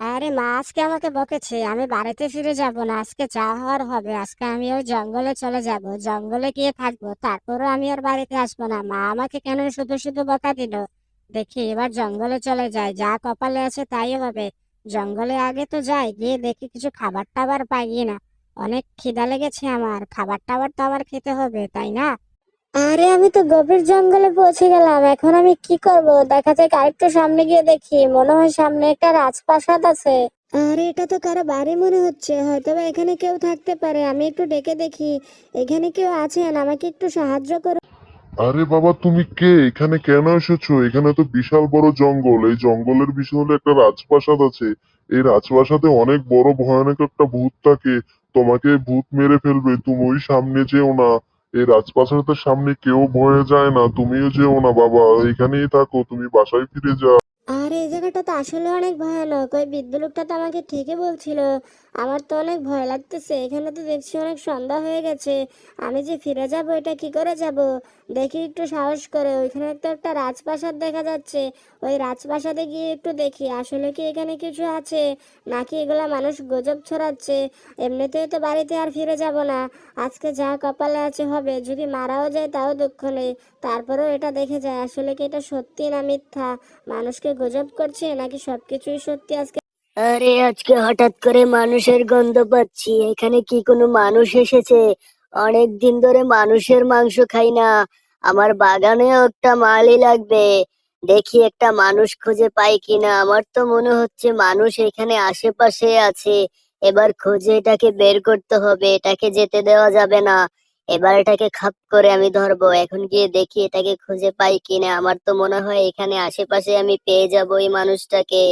আরে মা, আজকে আমাকে বকেছে, আমি বাড়িতে ফিরে যাব না, আজকে যা হওয়ার হবে, আজকে আমি ওই জঙ্গলে চলে যাব, জঙ্গলে গিয়ে থাকব, তারপরও আমি আর বাড়িতে আসব না। মা আমাকে কেন শুধু শুধু বকা দিল? দেখি এবার জঙ্গলে চলে যায় যা কপালে আছে তাই হবে। জঙ্গলে আগে তো যাই, গিয়ে দেখি কিছু খাবার টাবার পাই না অনেক খিদা লেগেছে আমার খাবার টাবার তো আবার খেতে হবে, তাই না? আরে, আমি তো গভীর জঙ্গলে পৌঁছে গেলাম। এখন আমি কি করব? দেখা যাক আরেকটু সামনে গিয়ে দেখি। মনে হয় সামনে একটা রাজপ্রাসাদ আছে। আরে, এটা তো কারও বাড়ি মনে হচ্ছে। হয়তো বা এখানে কেউ থাকতে পারে। আমি একটু ডেকে দেখি। এখানে কেউ আছেন? আমাকে একটু সাহায্য করুন। আরে বাবা, তুমি কে? এখানে কেন এসেছ? এখানে তো বিশাল বড় জঙ্গল। এই জঙ্গলের পিছনে একটা রাজপ্রাসাদ আছে। এই রাজপ্রাসাদে অনেক বড় ভয়ানক একটা ভূত থাকে। তোমাকে ভূত মেরে ফেলবে। তুমি ওই সামনে যেও না। এই রাজপ্রাসাদের সামনে কেউ ভয়ে যায় না, তুমিও যেও না বাবা, এখানেই থাকো, তুমি বাসায় ফিরে যাও। আরে, এই জায়গাটা তো আসলে অনেক ভয়ানক। ওই বৃদ্ধ লোকটা তো আমাকে ঠিকই বলছিল। আমার তো অনেক ভয় লাগতেছে। এখানে তো দেখছি অনেক সন্ধ্যা হয়ে গেছে। আমি যে ফিরে যাব, এটা কি করে যাব? দেখি একটু সাহস করে। ওইখানে তো একটা রাজপ্রাসাদ দেখা যাচ্ছে। ওই রাজপ্রাসাদে গিয়ে একটু দেখি, আসলে কি এখানে কিছু আছে? নাকি এগুলা মানুষ গুজব ছড়াচ্ছে? এমনিতেই তো বাড়িতে আর ফিরে যাব না। আজকে যা কপালে আছে হবে। যদি মারাও যায়, তাও দুঃখ নেই। তারপরেও এটা দেখে যায়, আসলে কি এটা সত্যি না মিথ্যা? মানুষকে গুজব করছে, নাকি সবকিছুই সত্যি আজকে? আরে, আজকে হঠাৎ করে মানুষের গন্ধ পাচ্ছি। এখানে কি কোনো মানুষ এসেছে? অনেক দিন ধরে মানুষের মাংস খাই না। আমার বাগানেও একটা মালই লাগবে। দেখি একটা মানুষ খুঁজে পাই কিনা। আমার তো মনে হচ্ছে মানুষ এখানে আশেপাশে আছে। এবার খুঁজে এটাকে বের করতে হবে। এটাকে যেতে দেওয়া যাবে না। এবার এটাকে খাপ করে আমি ধরবো। এখন গিয়ে দেখি এটাকে খুঁজে পাই কিনা। আমার তো মনে হয় এখানে আশেপাশে আমি পেয়ে যাব এই মানুষটাকে।